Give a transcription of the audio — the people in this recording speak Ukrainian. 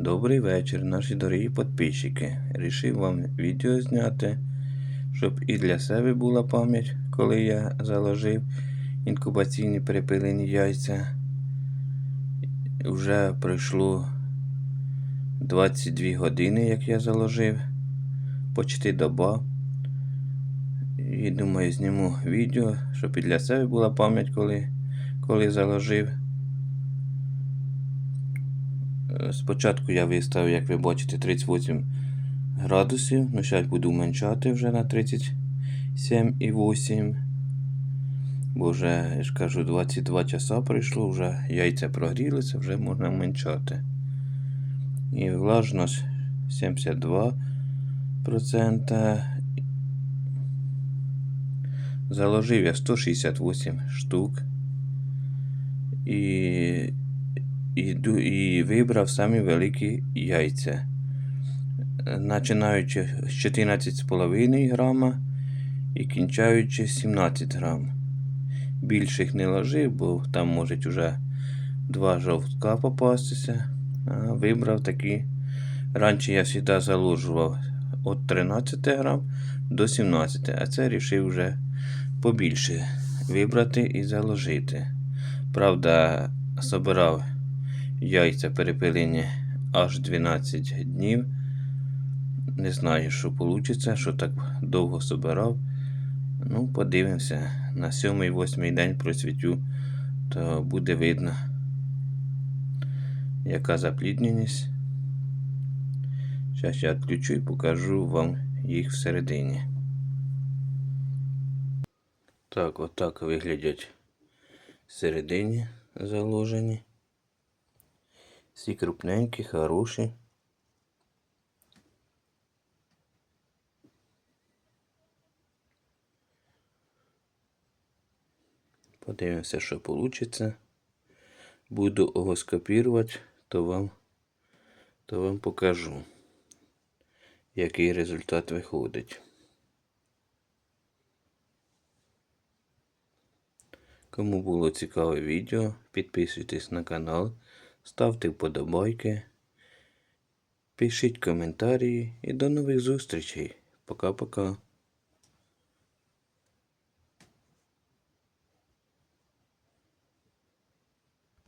Добрий вечір, наші дорогі підписчики. Рішив вам відео зняти, щоб і для себе була пам'ять, коли я заложив інкубаційні перепилені яйця. Вже пройшло 22 години, як я заложив, почти доба. І думаю, зніму відео, щоб і для себе була пам'ять, коли, коли заложив. Спочатку я виставив, як ви бачите, 38 градусів. Ну, зараз буду уменьшати вже на 37,8. Бо вже, я ж кажу, 22 часа пройшло, вже яйця прогрілися, вже можна уменьшати. І влажність 72%. Заложив я 168 штук. І і, вибрав самі великі яйця. Починаючи з 14,5 грама і кінчаючи 17 грам. Більших не ложив, бо там можуть вже два жовтка попастися. А вибрав такі. Раніше я завжди заложував від 13 грам до 17, а це рішив вже побільше вибрати і заложити. Правда, собирав яйця перепилені аж 12 днів. Не знаю, що вийде, що так довго собирав. Ну, подивимося. На сьомий, восьмий день просвітю, то буде видно, яка заплідненість. Зараз я відключу і покажу вам їх всередині. Так, отак виглядять всередині заложені. Всі крупненькі, хороші. Подивимося, що вийде. Буду його скопірувати, то вам, то вам покажу, який результат виходить. Кому було цікаве відео, підписуйтесь на канал, ставте вподобайки, пишіть коментарі і до нових зустрічей. Пока-пока.